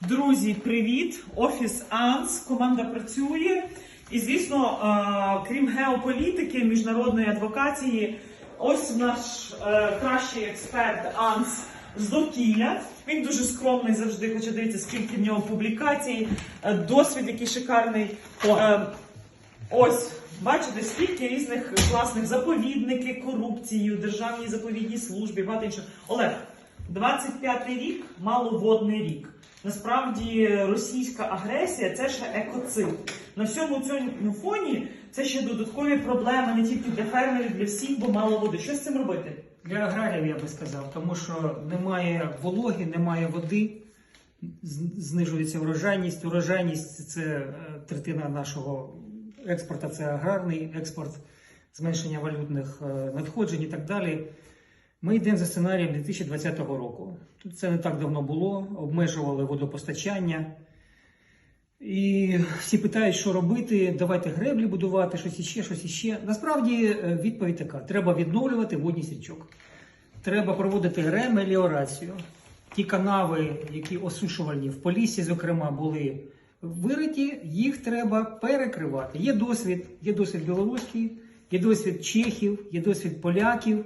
Друзі, привіт! Офіс АНС, команда працює. І звісно, е, крім геополітики, міжнародної адвокації, ось наш е, кращий експерт АНС з довкілля. Він дуже скромний завжди, хоча дивіться, скільки в нього публікацій, е, досвід, який шикарний. Ось, бачите, скільки різних класних заповідники, корупції державній заповідній службі, багато іншого. Олег, 25-й рік маловодний рік. Насправді російська агресія це ще екоцид. На всьому цьому фоні це ще додаткові проблеми не тільки для фермерів, для всіх, бо мало води. Що з цим робити? Для аграріїв я би сказав, тому що немає вологи, немає води, знижується врожайність. Урожайність це е, третина нашого експорту, це аграрний експорт, зменшення валютних е, надходжень і так далі. Ми йдемо за сценарієм 2020 року. Тут це не так давно було, обмежували водопостачання. І всі питають, що робити, давайте греблі будувати, щось іще, щось іще. Насправді е, відповідь така: треба відновлювати водні стрічок. Треба проводити ремеліорацію. Ті канави, які осушувальні в Поліссі, зокрема, були вириті, їх треба перекривати. Є досвід, є досвід білоруський, є досвід чехів, є досвід поляків.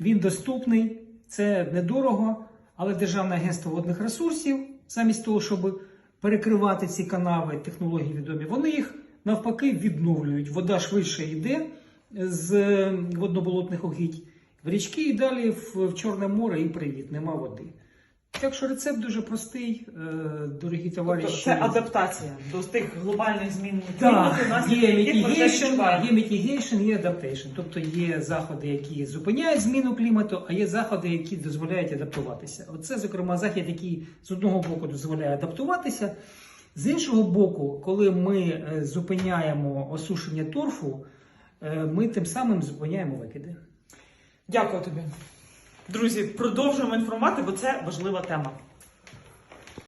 Він доступний, це недорого, але Державне агентство водних ресурсів, замість того, щоб перекривати ці канави, технології відомі, вони їх навпаки відновлюють. Вода швидше йде з е, водноболотних угідь в річки і далі в, Чорне море і привіт, нема води. Так що рецепт дуже простий, е, дорогі Тобто це адаптація до тих глобальних змін Так, є mitigation, є mitigation, є adaptation. Тобто є заходи, які зупиняють зміну клімату, а є заходи, які дозволяють адаптуватися. Оце, зокрема, захід, який з одного боку дозволяє адаптуватися. З іншого боку, коли ми е, зупиняємо осушення торфу, е, ми тим самим зупиняємо викиди. Дякую тобі. Друзі, продовжуємо інформувати, бо це важлива тема.